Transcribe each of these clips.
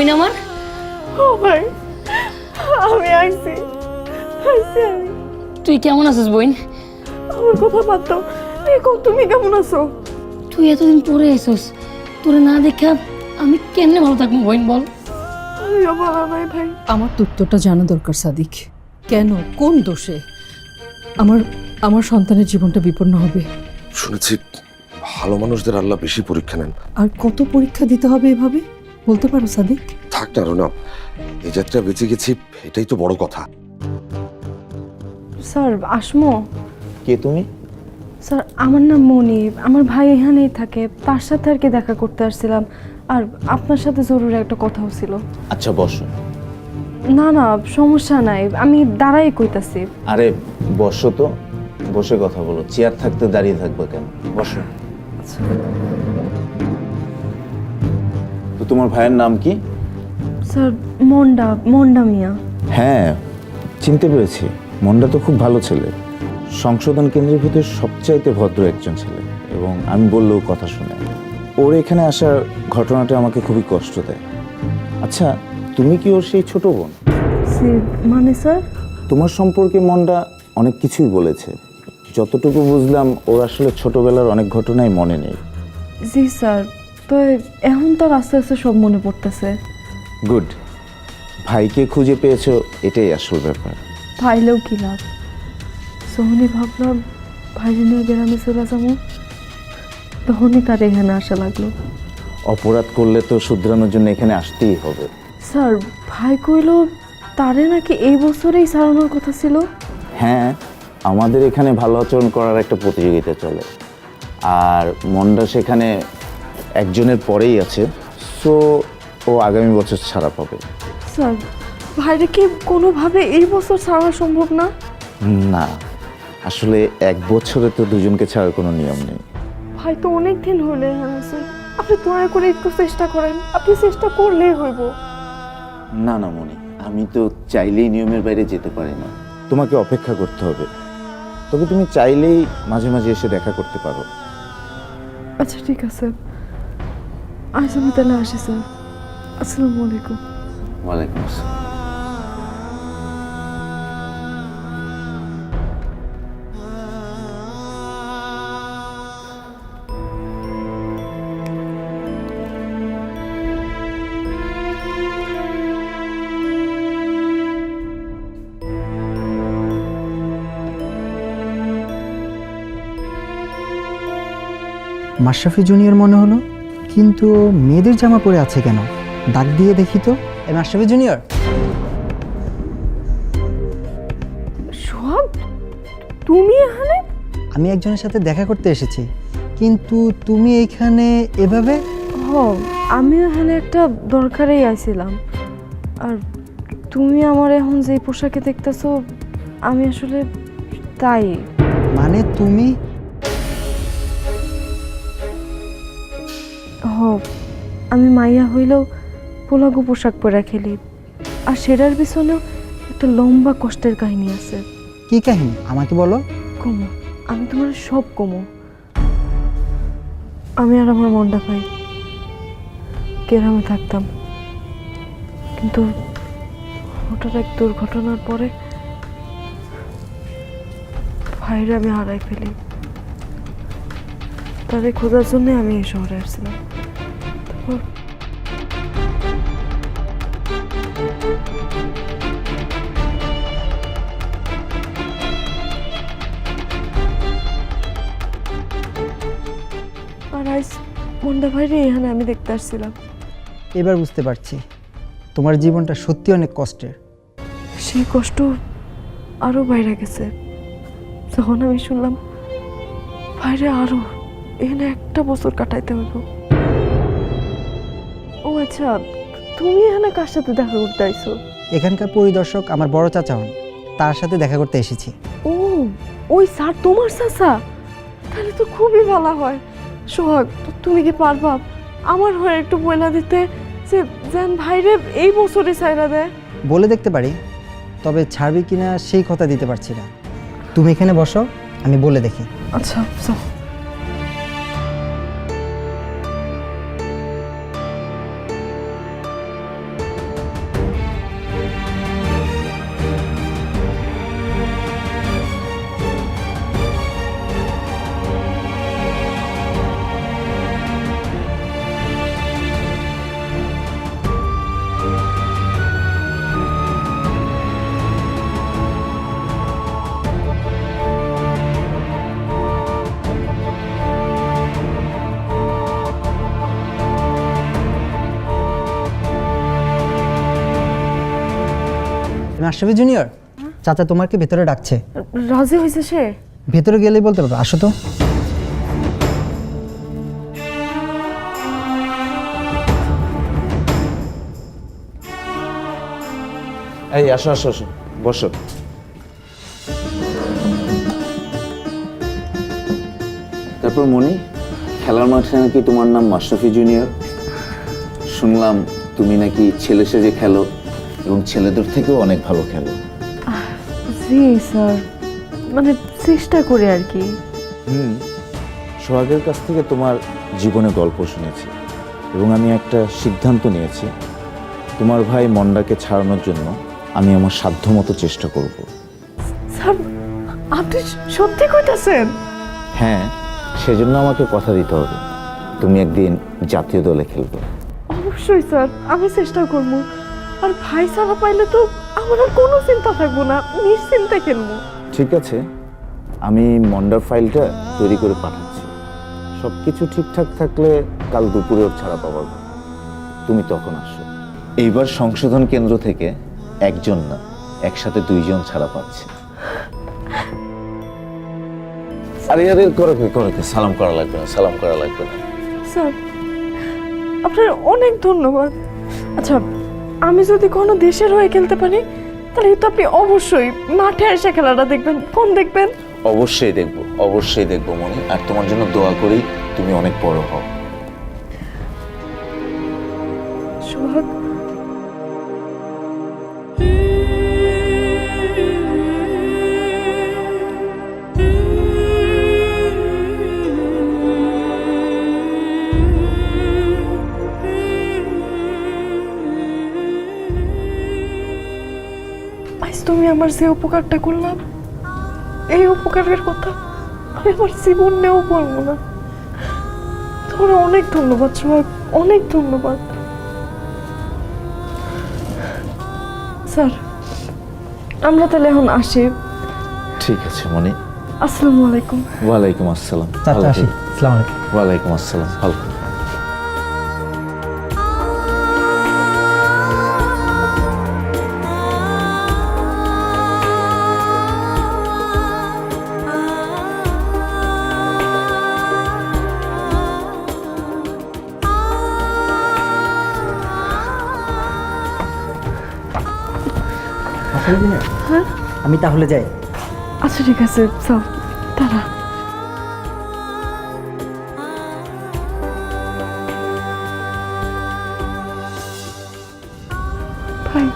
বইন আমার? ও ভাই আমি আইছি আইছি আমি। তুই কেমন আছিস বইন? আমার কথা বাদ দাও। দেখো তুমি কেমন আছো? তুই এতদিন পরে এসোস তোরে না দেখা আমি কেমনে ভালো থাকব বইন বল? নাই ভাই আমার তো উত্তরটা জানা দরকার সাদিক। কেন? কোন দোষে? আমার আমার সন্তানের জীবনটা বিপন্ন হবে। শুনেছি ভালো মানুষদের আল্লাহ বেশি পরীক্ষা নেন। আর কত পরীক্ষা দিতে হবে এভাবে? বলতে পারো সাদিক? থাক না রোনা এই যাত্রা বেঁচে গেছি এটাই তো বড় কথা। স্যার আসমো। কে তুমি? স্যার আমার নাম মনি। আমার ভাই এখানেই থাকে। তার সাথে আর কি দেখা করতে আসছিলাম। আর আপনার সাথে জরুরি একটা কথাও ছিল। আচ্ছা বসো। না না সমস্যা নাই। আমি দাঁড়াই কইতাছি। আরে বসো তো। বসে কথা বলো। চেয়ার থাকতে দাঁড়িয়ে থাকবে কেন? বসো। তো তোমার ভাইয়ের নাম কি? স্যার মন্ডা মন্ডা মিয়া। হ্যাঁ চিনতে পেরেছি। মন্ডা তো খুব ভালো ছেলে। সংশোধন কেন্দ্রের ভিতরে সবচাইতে ভদ্র একজন ছেলে এবং আমি বললেও কথা শুনে। ওর এখানে আসার ঘটনাটা আমাকে খুবই কষ্ট দেয়। আচ্ছা তুমি কি ওর সেই ছোট বোন? মানে স্যার? তোমার সম্পর্কে মনটা অনেক কিছুই বলেছে। যতটুকু বুঝলাম ওর আসলে ছোটবেলার অনেক ঘটনাই মনে নেই। জি স্যার। তো এখন তো আর আস্তে আস্তে সব মনে পড়তেছে। গুড। ভাইকে খুঁজে পেয়েছ এটাই আসল ব্যাপার। পাইলেও কি লাভ? সোহনি ভাবলাম ভাইরে নিয়ে গ্রামে চলে যাব। তখনই তার এখানে আসা লাগল। অপরাধ করলে তো শুধরানোর জন্য এখানে আসতেই হবে। স্যার ভাই কইল তারে নাকি এই বছরেই সারানোর কথা ছিল। হ্যাঁ আমাদের এখানে ভালো আচরণ করার একটা প্রতিযোগিতা চলে। আর মন্ডা সেখানে একজনের পরেই আছে সো ও আগামী বছর ছাড়া পাবে। স্যার ভাইরে কি কোনোভাবে এই বছর ছাড়া সম্ভব না? না আসলে এক বছরে তো দুজনকে ছাড়ার কোনো নিয়ম নেই। ভাই তো অনেক দিন হলে এখানে আছে আপনি দয়া করে একটু চেষ্টা করেন আপনি চেষ্টা করলেই হইব। না না মনি আমি তো চাইলেই নিয়মের বাইরে যেতে পারি না। তোমাকে অপেক্ষা করতে হবে। তবে তুমি চাইলেই মাঝে মাঝে এসে দেখা করতে পারো। আচ্ছা ঠিক আছে। আজ আমি তাহলে আসি স্যার। আসসালামু আলাইকুম। ওয়ালাইকুম আসসালাম। মাশরাফি জুনিয়র মনে হলো? কিন্তু মেয়েদের জামা পরে আছে কেন? দাগ দিয়ে দেখি তো। এ মাশরাফি জুনিয়র। সোহাগ তুমি এখানে? আমি একজনের সাথে দেখা করতে এসেছি। কিন্তু তুমি এইখানে এভাবে? হ আমিও এখানে একটা দরকারেই আইছিলাম। আর তুমি আমার এখন যে পোশাকে দেখতেছো আমি আসলে তাই। মানে তুমি আমি মাইয়া হইলেও পোলাগো পোশাক পরে খেলি। আর সেটার পিছনেও একটা লম্বা কষ্টের কাহিনী আছে। কি কাহিনী? আমাকে বলো। কমো আমি তোমার সব কমো। আমি আর আমার মনটা পাই। গ্রামে থাকতাম। কিন্তু হঠাৎ এক দুর্ঘটনার পরে ভাইরে আমি হারাই ফেলি। তাদের খোঁজার জন্য আমি এই শহরে আসছিলাম। আজ মন্ডা ভাইরে এখানে আমি দেখতে আসছিলাম। এবার বুঝতে পারছি তোমার জীবনটা সত্যি অনেক কষ্টের। সেই কষ্ট আরও বাইরে গেছে। যখন আমি শুনলাম বাইরে আরও এখানে একটা বছর কাটাইতে হইব। ও আচ্ছা তুমি এখানে কার সাথে দেখা করতে আইছো? এখানকার পরিদর্শক আমার বড় চাচা হন তার সাথে দেখা করতে এসেছি। ও ওই স্যার তোমার চাচা? তাহলে তো খুবই ভালো হয়। সোহাগ তুমি কি পারবা? আমার হয়ে একটু বইলা দিতে যে যেন ভাইরে এই বছরে সাইরা দেয়। বলে দেখতে পারি তবে ছাড়বি কিনা সেই কথা দিতে পারছি না। তুমি এখানে বসো আমি বলে দেখি। আচ্ছা আশরাফি জুনিয়র চাচা তোমাকে ভেতরে ডাকছে। রাজি হয়েছে সে? ভেতরে গেলেই বলতে পারব আসো তো। এই আসো আসো আসো বসো। তারপর মনি খেলার মাঠে নাকি তোমার নাম মাশরাফি জুনিয়র শুনলাম তুমি নাকি ছেলে সেজে খেলো। এবং ছেলেদের থেকেও অনেক ভালো খেলো। জি স্যার। মানে চেষ্টা করে আর কি। হুম সোহাগের কাছ থেকে তোমার জীবনে গল্প শুনেছি এবং আমি একটা সিদ্ধান্ত নিয়েছি। তোমার ভাই মন্ডাকে ছাড়ানোর জন্য আমি আমার সাধ্যমতো চেষ্টা করব। স্যার আপনি সত্যি কইতাছেন? হ্যাঁ সেজন্য আমাকে কথা দিতে হবে। তুমি একদিন জাতীয় দলে খেলবে। অবশ্যই স্যার। আমি চেষ্টা করব। আর ভাই ছাড়া পাইলে তো আমার আর কোনো চিন্তা থাকব না নিশ্চিন্তে খেলব। ঠিক আছে আমি মন্ডার ফাইলটা তৈরি করে পাঠাচ্ছি। সব কিছু ঠিকঠাক থাকলে কাল দুপুরে ওর ছাড়া পাওয়ার কথা। তুমি তখন আসো। এইবার সংশোধন কেন্দ্র থেকে একজন না একসাথে দুইজন ছাড়া পাচ্ছে। আরে আরে করো করো সালাম করা লাগবে না সালাম করা লাগবে না। স্যার আপনার অনেক ধন্যবাদ। আচ্ছা আমি যদি কোনো দেশের হয়ে খেলতে পারি তাহলে তো আপনি অবশ্যই মাঠে এসে খেলাটা দেখবেন কোন দেখবেন। অবশ্যই দেখব অবশ্যই দেখব মনে। আর তোমার জন্য দোয়া করি তুমি অনেক বড় হও। সোহাগ আমার যে উপকারটা করলাম এই উপকারের কথা আমি আমার জীবনেও বলব না। তোমার অনেক ধন্যবাদ সোহাগ অনেক ধন্যবাদ। স্যার আমরা তাহলে এখন আসি। ঠিক আছে মনে। আসসালামু আলাইকুম। ওয়ালাইকুম আসসালাম। আসসালামু আলাইকুম। ওয়ালাইকুম আসসালাম। ভালো জুনিয়র আমি তাহলে যাই। আচ্ছা ঠিক আছে যাও তারা ভাই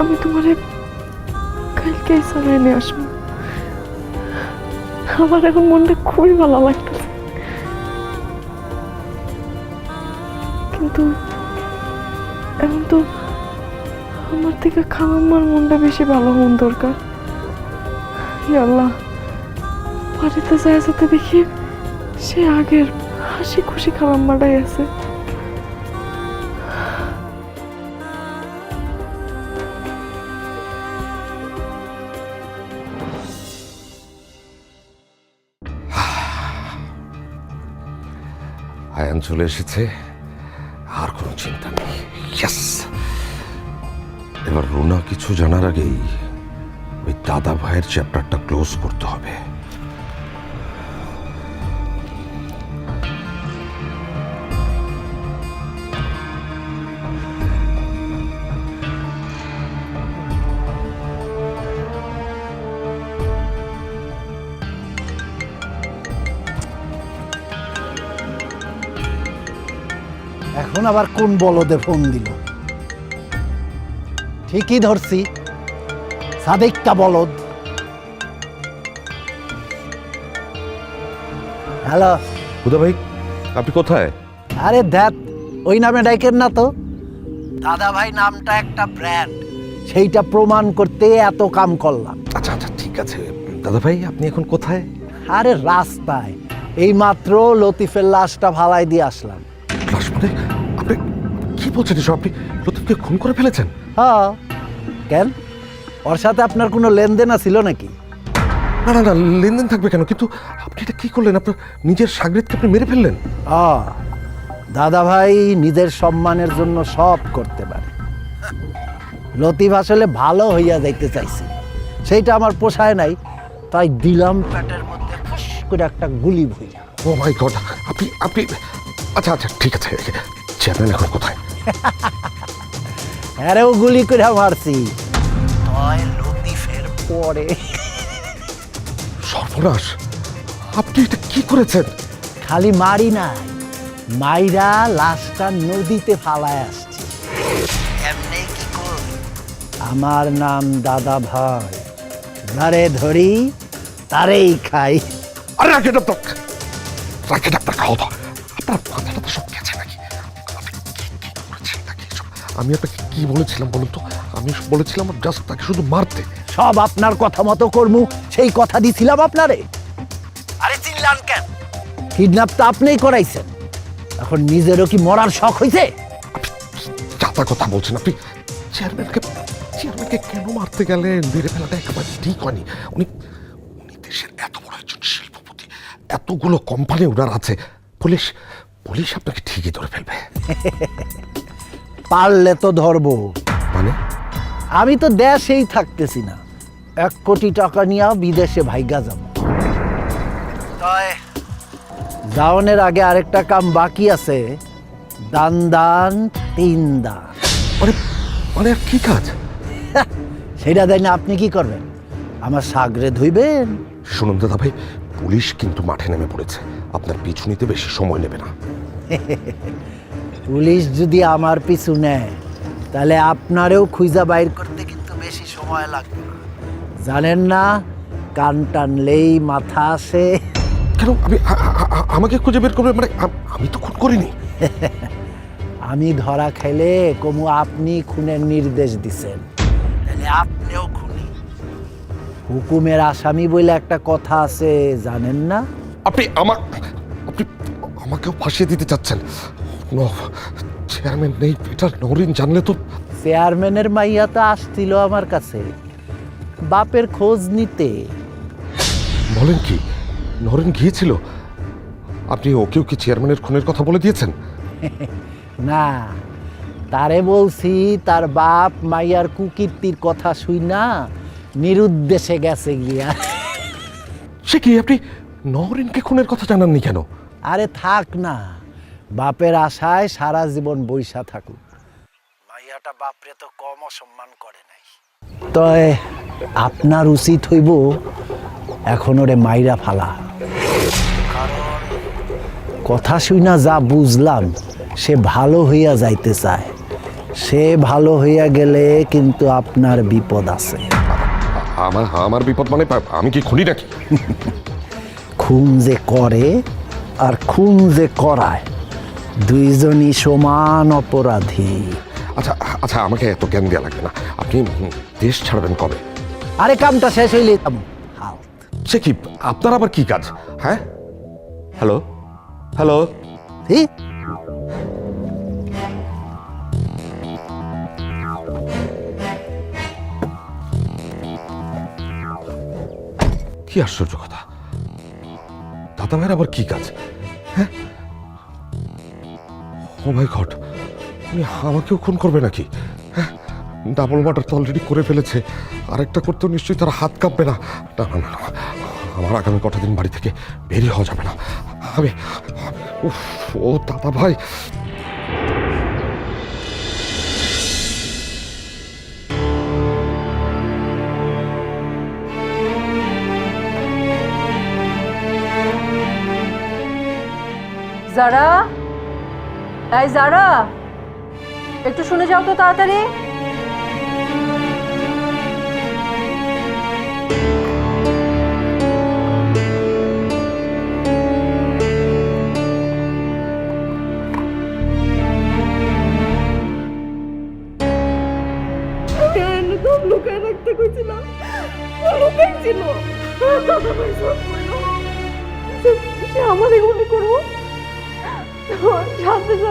আমি তোমারে কালকে সারাই নিয়ে আসব। আমার এখন মনটা খুবই ভালো লাগতেছে বেশি ভালো মন দরকার। আল্লাহ, বাড়িতে যায় যাতে দেখি সে আগের হাসি খুশি খালাম্মাটাই আছে। আয়ান চলে এসেছে। এবার রুনা কিছু জানার আগেই ওই দাদা ভাইয়ের চ্যাপ্টারটা ক্লোজ করতে হবে। এখন আবার কোন বলদে ফোন দিল? ঠিকই ধরছি। সাদেকটা বলদ। হ্যালো। হুদা ভাই আপনি কোথায়? আরে দেখ ওই নামে ডাইকেন না তো। দাদা ভাই নামটা একটা ব্র্যান্ড সেইটা প্রমাণ করতে এত কাম করলাম। আচ্ছা আচ্ছা ঠিক আছে। দাদা ভাই আপনি এখন কোথায়? আরে রাস্তায়। এই মাত্র লতিফের লাশটা ভালাই দিয়ে আসলাম। লাশ মানে? আপনি কি বলছেন এসব? আপনি লতিফকে খুন করে ফেলেছেন? হ্যাঁ। কেন? ওর সাথে আপনার কোনো লেনদেন ছিল নাকি? না না না লেনদেন থাকবে কেন? কিন্তু আপনি এটা কি করলেন? আপনার নিজের সাগরিদকে আপনি মেরে ফেললেন? আ দাদা ভাই নিজের সম্মানের জন্য সব করতে পারে। লতিফ আসলে ভালো হইয়া যাইতে চাইছে। সেইটা আমার পোষায় নাই। তাই দিলাম পেটের মধ্যে করে একটা গুলি ভইয়া ও মাই গড আপনি আপনি আচ্ছা আচ্ছা ঠিক আছে। চেয়ারম্যান এখন কোথায়? আরেও গুলি করে মারছি। তয় লতিফের পরে। সর্বনাশ আপনি এটা কি করেছেন? খালি মারি নাই মাইরা লাশটা নদীতে ফালায় আসছে। এমনি কি করি আমার নাম দাদা ভাই। যারে ধরি তারেই খাই। আরে রাখেন আপনার রাখেন আপনার খাওয়া আপনার মাথাটা তো সব গেছে নাকি? আমি আপনাকে কি বলেছিলাম বলুন তো? আমি বলেছিলাম জাস্ট তাকে শুধু মারতে। সব আপনার কথা মতো করমু সেই কথা দিছিলাম আপনারে। আরে চিনলান কেন? কিডন্যাপ তো আপনিই করাইছেন। এখন নিজেরও কি মরার শখ হইছে? যাতা কথা বলছেন আপনি। চেয়ারম্যানকে চেয়ারম্যানকে কেন মারতে গেলেন? মেরে ফেলাটা একেবারে ঠিক হয়নি। উনি উনি দেশের এত বড় একজন শিল্পপতি এতগুলো কোম্পানি ওনার আছে। পুলিশ পুলিশ আপনাকে ঠিকই ধরে ফেলবে। পারলে তো ধরবো। মানে? আমি তো দেশেই থাকতেছি না। এক কোটি টাকা নিয়ে বিদেশে ভাইগা যাব। যাওনের আগে আরেকটা কাম বাকি আছে। দান দান তিন দান। মানে মানে আর কি কাজ? সেটা দেয় না আপনি কি করবেন? আমার সাগরে ধুইবেন? শুনুন দাদা ভাই পুলিশ কিন্তু মাঠে নেমে পড়েছে। আপনার পিছু নিতে বেশি সময় নেবে না। পুলিশ যদি আমার পিছু নেয় তাহলে আপনারেও খুঁজা বাইর করতে কিন্তু বেশি সময় লাগবে। না জানেন না কান টানলেই মাথা আসে। কেন? আমি আমাকে খুঁজে বের করবে মানে আমি তো খুন করিনি। আমি ধরা খেলে কমু আপনি খুনের নির্দেশ দিছেন তাহলে আপনিও খুনি। হুকুমের আসামি বলে একটা কথা আছে জানেন না? আপনি আমার আপনি আমাকেও ফাঁসিয়ে দিতে চাচ্ছেন। চেয়ারম্যান নেই এটা নরিন জানলে তো চেয়ারম্যানের মাইয়া তো আসছিল আমার কাছে। বাপের খোঁজ নিতে। বলেন কি নরেন গিয়েছিল? আপনি ওকেও কি চেয়ারম্যানের খুনের কথা বলে দিয়েছেন? না তারে বলছি তার বাপ মাইয়ার কুকীর্তির কথা শুই না নিরুদ্দেশে গেছে গিয়া। সে কি আপনি নরেনকে খুনের কথা জানাননি কেন? আরে থাক না। বাপের আশায় সারা জীবন বৈশা থাকুক। মাইয়াটা বাপরে তো কম অসম্মান করে নাই। তয় আপনার উচিত হইব এখন ওরে মাইরা ফালা। কারণ কথা শুই না যা বুঝলাম সে ভালো হইয়া যাইতে চায়। সে ভালো হইয়া গেলে কিন্তু আপনার বিপদ আছে। আমার আমার বিপদ মানে আমি কি খুনি নাকি? খুন যে করে আর খুন যে করায় দুইজনই সমান অপরাধী। আচ্ছা আচ্ছা আমাকে এত জ্ঞান দেওয়া লাগবে না। আপনি দেশ ছাড়বেন কবে? আরে কামটা শেষ হইলে সে কি আপনার আবার কি কাজ? হ্যাঁ? হ্যালো? হ্যালো? কি আশ্চর্য কথা। দাদা ভাইয়ের আবার কি কাজ? হ্যাঁ? ও গড উনি আমাকেও খুন করবে নাকি? হ্যাঁ? ডাবল মার্ডার তো অলরেডি করে ফেলেছে। আরেকটা করতেও নিশ্চয়ই তারা হাত কাঁপবে না। না না না না। আমার আগামী কটা দিন বাড়ি থেকে বেরিয়ে হওয়া যাবে না। আমি ও দাদা ভাই। যারা এই যারা একটু শুনে যাও তো তাড়াতাড়ি।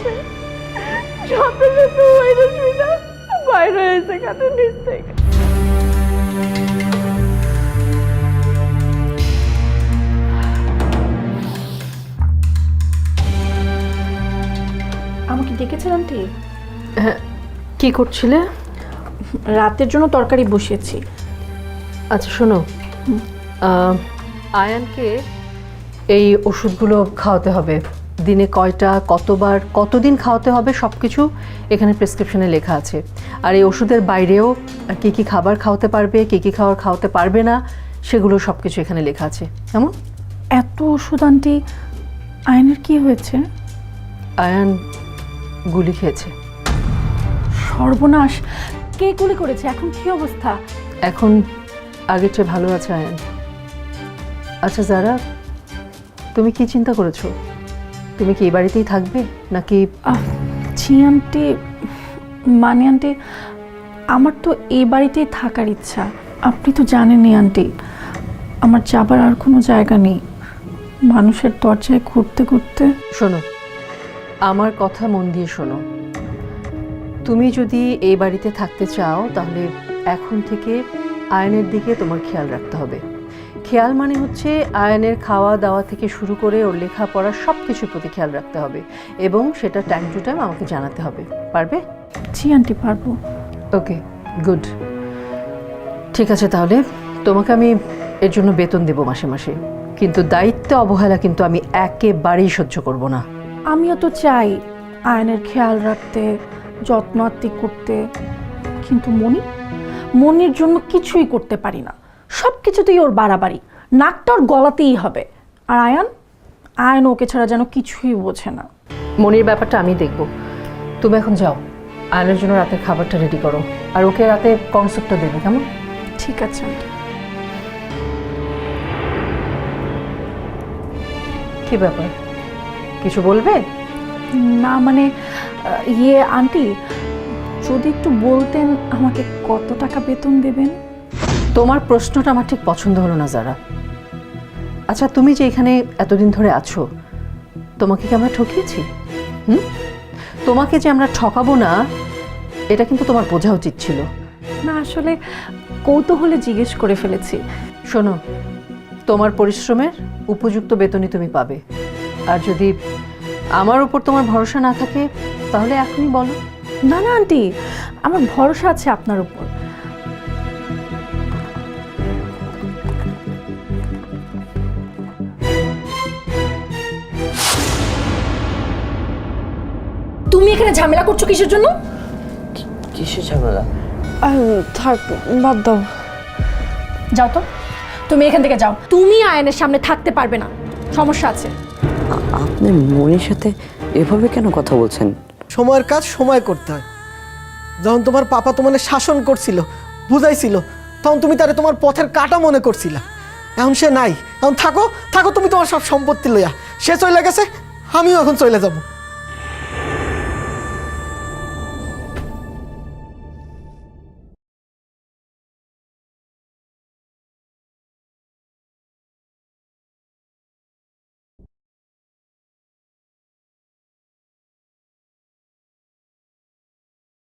সাথে সাথে সাথে বাইরে নিচ থেকে? আমাকে ডেকেছেন আন্টি? কি করছিলে? রাতের জন্য তরকারি বসিয়েছি। আচ্ছা শোনো। আহ, আয়ানকে এই ওষুধগুলো খাওয়াতে হবে। দিনে কয়টা কতবার কতদিন খাওয়াতে হবে সব কিছু এখানে প্রেসক্রিপশনে লেখা আছে। আর এই ওষুধের বাইরেও কী কী খাবার খাওয়াতে পারবে কী কী খাবার খাওয়াতে পারবে না সেগুলো সব কিছু এখানে লেখা আছে। কেমন? এত ওষুধ আন্টি আয়নের কি হয়েছে? আয়ান গুলি খেয়েছে। সর্বনাশ কে গুলি করেছে? এখন কি অবস্থা? এখন আগের চেয়ে ভালো আছে আয়ান। আচ্ছা যারা তুমি কি চিন্তা করেছ? তুমি কি এই বাড়িতেই থাকবে? নাকি জি আন্টি মানে আন্টি আমার তো এই বাড়িতেই থাকার ইচ্ছা। আপনি তো জানেনই আন্টি আমার যাবার আর কোনো জায়গা নেই। মানুষের দরজায় ঘুরতে ঘুরতে শোনো আমার কথা মন দিয়ে শোনো। তুমি যদি এই বাড়িতে থাকতে চাও তাহলে এখন থেকে আয়নের দিকে তোমার খেয়াল রাখতে হবে। খেয়াল মানে হচ্ছে আয়নের খাওয়া দাওয়া থেকে শুরু করে ওর লেখাপড়া সব কিছুর প্রতি খেয়াল রাখতে হবে এবং সেটা টাইম টু টাইম আমাকে জানাতে হবে। পারবে? জি আন্টি পারব। ওকে গুড ঠিক আছে তাহলে তোমাকে আমি এর জন্য বেতন দেবো মাসে মাসে। কিন্তু দায়িত্বে অবহেলা কিন্তু আমি একেবারেই সহ্য করব না। আমিও তো চাই আয়নের খেয়াল রাখতে যত্ন করতে। কিন্তু মনি মনির জন্য কিছুই করতে পারি না। সব কিছুতেই ওর বাড়াবাড়ি। নাকটা ওর গলাতেই হবে। আর আয়ান? আয়ন ওকে ছাড়া যেন কিছুই বোঝে না। মনির ব্যাপারটা আমি দেখব। তুমি এখন যাও। আয়নের জন্য রাতের খাবারটা রেডি করো। আর ওকে রাতে কনসেপ্টটা দেবে কেমন? ঠিক আছে কি ব্যাপার? কিছু বলবে? না মানে ইয়ে আন্টি যদি একটু বলতেন আমাকে কত টাকা বেতন দেবেন? তোমার প্রশ্নটা আমার ঠিক পছন্দ হলো না যারা। আচ্ছা তুমি যে এখানে এতদিন ধরে আছো তোমাকে কি আমরা ঠকিয়েছি? হুম? তোমাকে যে আমরা ঠকাবো না এটা কিন্তু তোমার বোঝা উচিত ছিল। না আসলে কৌতূহলে জিজ্ঞেস করে ফেলেছি। শোনো তোমার পরিশ্রমের উপযুক্ত বেতনই তুমি পাবে। আর যদি আমার উপর তোমার ভরসা না থাকে তাহলে এখনই বলো। না না আন্টি আমার ভরসা আছে আপনার উপর। ঝামেলা করছ কিসের জন্য? কিসের ঝামেলা? থাক বাদ দাও। যাও তো। তুমি এখান থেকে যাও। তুমি আয়নের সামনে থাকতে পারবে না। সমস্যা আছে। আপনি মনির সাথে এভাবে কেন কথা বলছেন? সময়ের কাজ সময় করতে হয়। যখন তোমার পাপা তোমার শাসন করছিল বুঝাইছিল তখন তুমি তারে তোমার পথের কাটা মনে করছিলা। এখন সে নাই। এখন থাকো থাকো তুমি তোমার সব সম্পত্তি লইয়া। সে চলে গেছে আমিও এখন চলে যাব।